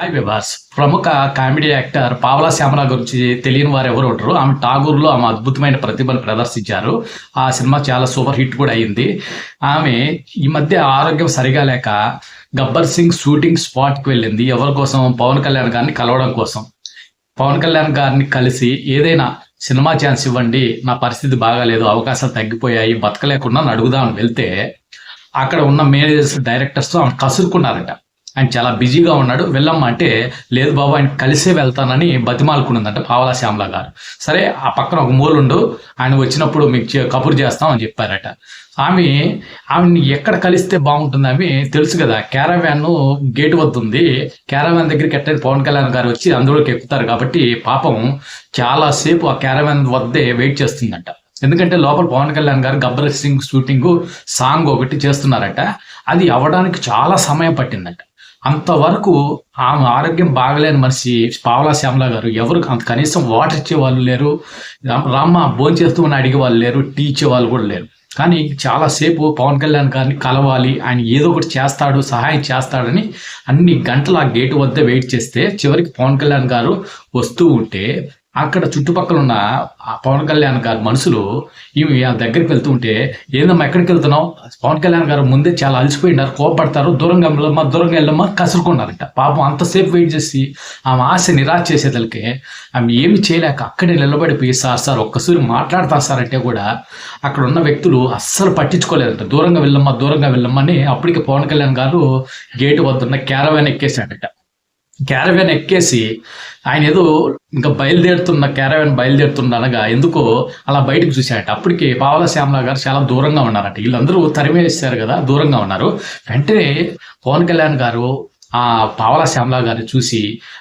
Hi Vibhas. ప్రముఖ comedy actor పావలా శ్యామల గురించి తెలియని వారు ఎవరు ఉంటారు ఆమె ఠాగూర్లో ఆమె అద్భుతమైన ప్రతిభను ప్రదర్శించారు. ఆ సినిమా చాలా సూపర్ హిట్ కూడా అయింది. ఆమె ఈ మధ్య ఆరోగ్యం సరిగా లేక గబ్బర్ సింగ్ షూటింగ్ స్పాట్కి వెళ్ళింది. ఎవరి కోసం? పవన్ కళ్యాణ్ గారిని కలవడం కోసం. పవన్ కళ్యాణ్ గారిని కలిసి ఏదైనా సినిమా ఛాన్స్ ఇవ్వండి నా పరిస్థితి బాగాలేదు అవకాశాలు తగ్గిపోయాయి బతకలేకుండా అని అడుగుదామని వెళ్తే అక్కడ ఉన్న మేనేజర్స్ డైరెక్టర్స్తో ఆమె కసురుకున్నారట. ఆయన చాలా బిజీగా ఉన్నాడు. వెళ్ళమ్మ అంటే లేదు బాబు ఆయన కలిసే వెళ్తానని బతిమాలుకున్నదంట పావలా శ్యామల గారు. సరే ఆ పక్కన ఒక మూలుండు ఆయన వచ్చినప్పుడు మీకు చే- కబురు చేస్తాం అని చెప్పారట. ఆమె ఆమెని ఎక్కడ కలిస్తే బాగుంటుంది ఆమె తెలుసు కదా. క్యారావ్యాన్ గేట్ వద్ద ఉంది క్యారావ్యాన్ దగ్గరికి ఎట్టని పవన్ కళ్యాణ్ గారు వచ్చి అందులోకి ఎక్కుతారు కాబట్టి పాపం చాలాసేపు ఆ క్యారావ్యాన్ వద్దే వెయిట్ చేస్తుందంట. ఎందుకంటే లోపల పవన్ కళ్యాణ్ గారు గబ్బర్ సింగ్ షూటింగ్ సాంగ్ ఒకటి చేస్తున్నారట. అది అవ్వడానికి చాలా సమయం పట్టిందట. అంతవరకు ఆమె ఆరోగ్యం బాగలేని మనిషి పావలా శ్యామల గారు. ఎవరు అంత కనీసం వాటర్ ఇచ్చే వాళ్ళు లేరు రామ్మ భోజనం చేస్తూ ఉన్న అడిగే వాళ్ళు లేరు టీ ఇచ్చే వాళ్ళు కూడా లేరు. కానీ చాలాసేపు పవన్ కళ్యాణ్ గారిని కలవాలి ఆయన ఏదో ఒకటి చేస్తాడు సహాయం చేస్తాడని అన్ని గంటలు ఆ గేటు వద్ద వెయిట్ చేస్తే చివరికి పవన్ కళ్యాణ్ గారు వస్తూ ఉంటే అక్కడ చుట్టుపక్కల ఉన్న ఆ పవన్ కళ్యాణ్ గారి మనుషులు ఈమె ఆ దగ్గరికి వెళ్తూ ఉంటే ఏందమ్మా ఎక్కడికి వెళ్తున్నావు? పవన్ కళ్యాణ్ గారు ముందే చాలా అలసిపోయినారు కోపడతారు దూరంగా వెళ్ళమ్మా దూరంగా వెళ్ళమ్మా కసురుకున్నారంట. పాపం అంతసేపు వెయిట్ చేసి ఆమె ఆశ నిరాశ చేసేదలకే ఆమె ఏమి చేయలేక అక్కడే నిలబడిపోయి సార్ సార్ ఒక్కసారి మాట్లాడతా సార్ అంటే కూడా అక్కడ ఉన్న వ్యక్తులు అస్సలు పట్టించుకోలేదంట. దూరంగా వెళ్ళమ్మా దూరంగా వెళ్ళమ్మా అని అప్పటికి పవన్ కళ్యాణ్ గారు గేటు వద్దున్న క్యారవాన్ ఎక్కేశాడట. క్యారవెన్ ఎక్కేసి ఆయన ఏదో ఇంకా బయలుదేరుతున్న క్యారవెన్ బయలుదేరుతున్న అనగా ఎందుకో అలా బయటకు చూశాడట అప్పటికి పావల శ్యామల గారు చాలా దూరంగా ఉన్నారట. వీళ్ళందరూ తరిమేసారు కదా దూరంగా ఉన్నారు. వెంటనే పవన్ కళ్యాణ్ గారు ఆ పావల శ్యామల గారిని చూసి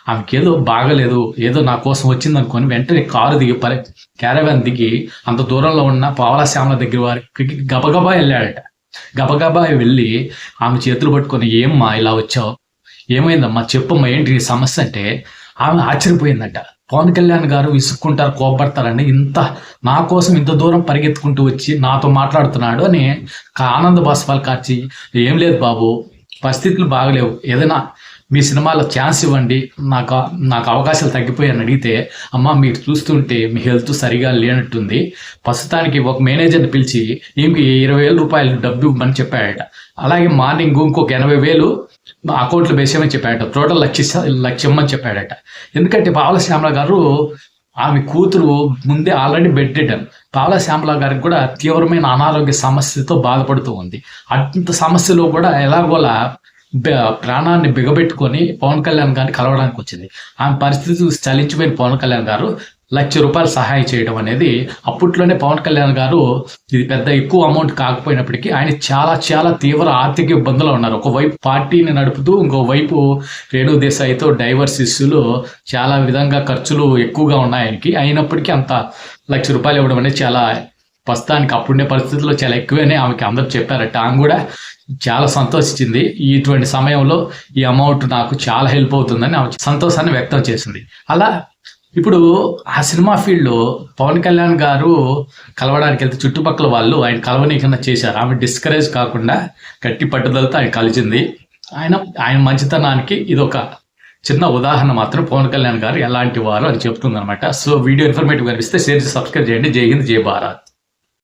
ఆమెకి ఏదో బాగలేదు ఏదో నా కోసం వచ్చింది అనుకొని వెంటనే కారు దిగి పరి క్యారవెన్ దిగి అంత దూరంలో ఉన్న పావల శ్యామల దగ్గర వారికి గబగబా వెళ్ళాడట. గబగబా వెళ్ళి ఆమె చేతులు పట్టుకొని ఏమ్మా ఇలా వచ్చావు? ఏమైందమ్మా? చెప్పమ్మా ఏంటి సమస్య అంటే ఆమె ఆశ్చర్యపోయిందంట. పవన్ కళ్యాణ్ గారు విసుక్కుంటారు కోపడతారని ఇంత నా కోసం ఇంత దూరం పరిగెత్తుకుంటూ వచ్చి నాతో మాట్లాడుతున్నాడు అని కా- ఆనంద బాష్పాలు కార్చి ఏం లేదు బాబు పరిస్థితులు బాగలేవు. ఏదైనా మీ సినిమాలో ఛాన్స్ ఇవ్వండి. నాకు నాకు అవకాశాలు తగ్గిపోయాయని అడిగితే అమ్మ మీరు చూస్తుంటే మీ హెల్త్ సరిగా లేనట్టుంది. ప్రస్తుతానికి ఒక మేనేజర్ని పిలిచి ఈమెకి ఇరవై వేల రూపాయలు డబ్బు ఇవ్వమని చెప్పాడట. అలాగే మార్నింగ్ ఇంకొక ఎనభై వేలు అకౌంట్లు వేసేయమని చెప్పాడట. టోటల్ లక్ష లక్ష ఇమ్మని చెప్పాడట. ఎందుకంటే పావల శ్యామల గారు ఆమె కూతురు ముందే already bed return Pavala Shyamala గారికి కూడా తీవ్రమైన అనారోగ్య సమస్యతో బాధపడుతూ ఉంది. అంత సమస్యలో కూడా ఎలాగోలా ప్రాణాన్ని బిగబెట్టుకొని పవన్ కళ్యాణ్ గారిని కలవడానికి వచ్చింది. ఆమె పరిస్థితి చలించిపోయిన పవన్ కళ్యాణ్ గారు. లక్ష రూపాయలు సహాయం చేయడం అనేది అప్పట్లోనే పవన్ కళ్యాణ్ గారు ఇది పెద్ద ఎక్కువ అమౌంట్ కాకపోయినప్పటికీ ఆయన చాలా చాలా తీవ్ర ఆర్థిక ఇబ్బందులు ఉన్నారు. ఒకవైపు పార్టీని నడుపుతూ ఇంకోవైపు రేణు దేశాయితో డైవర్స్ ఇష్యూలు చాలా విధంగా ఖర్చులు ఎక్కువగా ఉన్నాయి ఆయనకి. అయినప్పటికీ అంత లక్ష రూపాయలు ఇవ్వడం అనేది చాలా ప్రస్తుతానికి అప్పుడున్న పరిస్థితుల్లో చాలా ఎక్కువనే ఆమెకి అందరూ చెప్పారట. ఆమె కూడా చాలా సంతోషించింది. ఇటువంటి సమయంలో ఈ అమౌంట్ నాకు చాలా హెల్ప్ అవుతుందని ఆమె సంతోషాన్ని వ్యక్తం చేసింది. అలా ఇప్పుడు ఆ సినిమా ఫీల్డ్లో పవన్ కళ్యాణ్ గారు కలవడానికి వెళ్తే చుట్టుపక్కల వాళ్ళు ఆయన కలవనీకన్నా చేశారు. ఆమె డిస్కరేజ్ కాకుండా గట్టి పట్టుదలతో ఆయన కలిసింది. ఆయన ఆయన మంచితనానికి ఇది ఒక చిన్న ఉదాహరణ మాత్రం పవన్ కళ్యాణ్ గారు ఎలాంటి వారు అని చెప్తుంది అనమాట సో వీడియో ఇన్ఫర్మేటివ్ కనిపిస్తే షేర్ సబ్స్క్రైబ్ చేయండి. జై హింద్ జై భారత్.